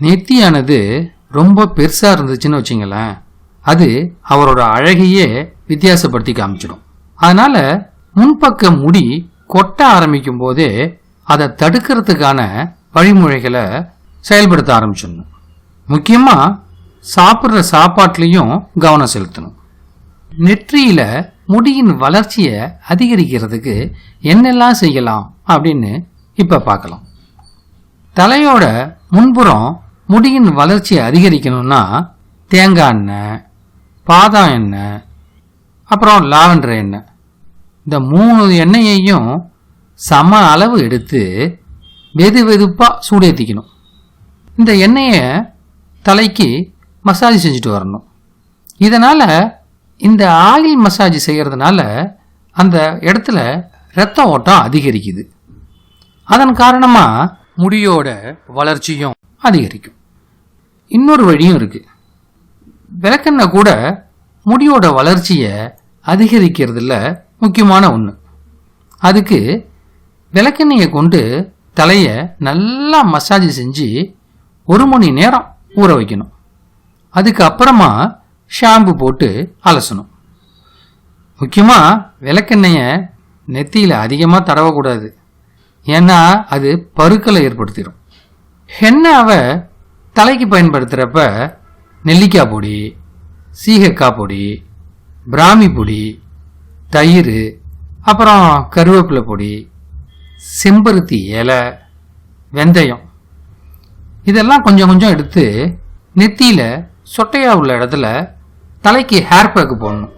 நெத்தியானது ரொம்ப பெருசாக இருந்துச்சுன்னு வச்சிங்களேன் அது அவரோட அழகையே வித்தியாசப்படுத்தி காமிச்சிடும். அதனால முன்பக்க முடி கொட்ட ஆரம்பிக்கும் போதே அதை தடுக்கிறதுக்கான வழிமுறைகளை செயல்படுத்த ஆரம்பிச்சிடணும். முக்கியமாக சாப்பிட்ற சாப்பாட்லேயும் கவனம் செலுத்தணும். நெற்றியில முடியின் வளர்ச்சியை அதிகரிக்கிறதுக்கு என்னெல்லாம் செய்யலாம் அப்படின்னு இப்ப பார்க்கலாம். தலையோட முன்புறம் முடியின் வளர்ச்சியை அதிகரிக்கணும்னா தேங்காய் எண்ணெய் பாதாம் எண்ணெய் அப்புறம் லாவெண்டர் எண்ணெய். இந்த மூணு எண்ணெயையும் சம அளவு எடுத்து வெது வெதுப்பாக சூடேற்றிக்கணும் இந்த எண்ணெயை தலைக்கு மசாஜ் செஞ்சுட்டு வரணும். இதனால் இந்த ஆயில் மசாஜ் செய்கிறதுனால அந்த இடத்துல இரத்த ஓட்டம் அதிகரிக்குது. அதன் காரணமாக முடியோட வளர்ச்சியும் அதிகரிக்கும். இன்னொரு வழியும் இருக்கு. விளக்கெண்ணெய் கூட முடியோட வளர்ச்சியை அதிகரிக்கிறதுல முக்கியமான ஒன்று அதுக்கு விளக்கெண்ணெயை கொண்டு தலையை நல்லா மசாஜ் செஞ்சு ஒரு மணி நேரம் ஊற வைக்கணும். அதுக்கு அப்புறமா ஷாம்பு போட்டு அலசணும். முக்கியமாக விளக்கெண்ணெயை நெத்தியில் அதிகமாக தடவக்கூடாது. ஏன்னா அது பருக்களை ஏற்படுத்திடும். ஹென்னாவை தலைக்கு பயன்படுத்துகிறப்ப நெல்லிக்காய் பொடி சீகக்காய் பொடி பிராமி பொடி தயிர் அப்புறம் கருவேப்பிலை பொடி செம்பருத்தி இலை வெந்தயம். இதெல்லாம் கொஞ்சம் கொஞ்சம் எடுத்து நெத்தியில் சொட்டையாக உள்ள இடத்துல தலைக்கு ஹேர் பேக்கு போடணும்.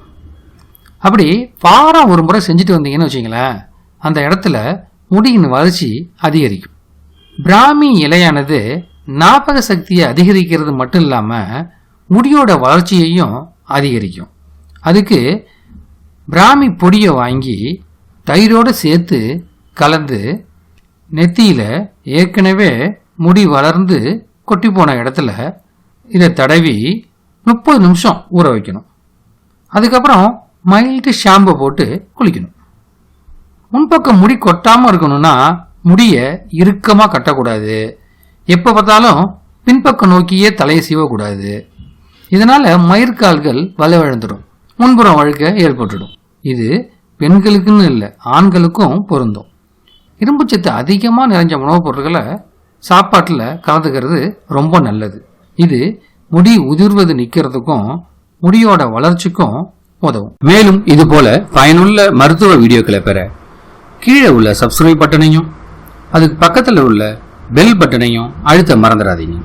அப்படி வாரம் ஒரு முறை செஞ்சுட்டு வந்தீங்கன்னு வச்சிங்களேன் அந்த இடத்துல முடியின் வளர்ச்சி அதிகரிக்கும். பிராமி இலையானது ஞாபக சக்தியை அதிகரிக்கிறது மட்டும் இல்லாமல் முடியோட வளர்ச்சியையும் அதிகரிக்கும். அதுக்கு பிராமி பொடியை வாங்கி தயிரோடு சேர்த்து கலந்து நெத்தியில் ஏற்கனவே முடி வளர்ந்து கொட்டி போன இடத்துல இதை தடவி முப்பது நிமிஷம் ஊற வைக்கணும். அதுக்கப்புறம் மைல்டு ஷாம்பு போட்டு குளிக்கணும். முன்பக்கம் முடி கொட்டாமல் இருக்கணும்னா முடியை இறுக்கமாக கட்டக்கூடாது. எப்போ பார்த்தாலும் பின்பக்கம் நோக்கியே தலையை சீவக்கூடாது. இதனால் மயிர்கால்கள் வலுவிழந்துடும் முன்புறம் வழுக்க ஏற்பட்டுடும். இது பெண்களுக்குன்னு இல்லை ஆண்களுக்கும் பொருந்தும். இரும்புச்சத்து அதிகமாக நிறைஞ்ச உணவுப் பொருட்களை சாப்பாட்டில் கலந்துக்கிறது ரொம்ப நல்லது. இது முடி உதிர்வது நிற்கிறதுக்கும் முடியோட வளர்ச்சிக்கும் உதவும். மேலும் இது போல பயனுள்ள மருத்துவ வீடியோக்களை பெற கீழே உள்ள சப்ஸ்கிரைப் பட்டனையும் அதுக்கு பக்கத்தில் உள்ள பெல் பட்டனையும் அழுத்த மறந்துடாதீங்க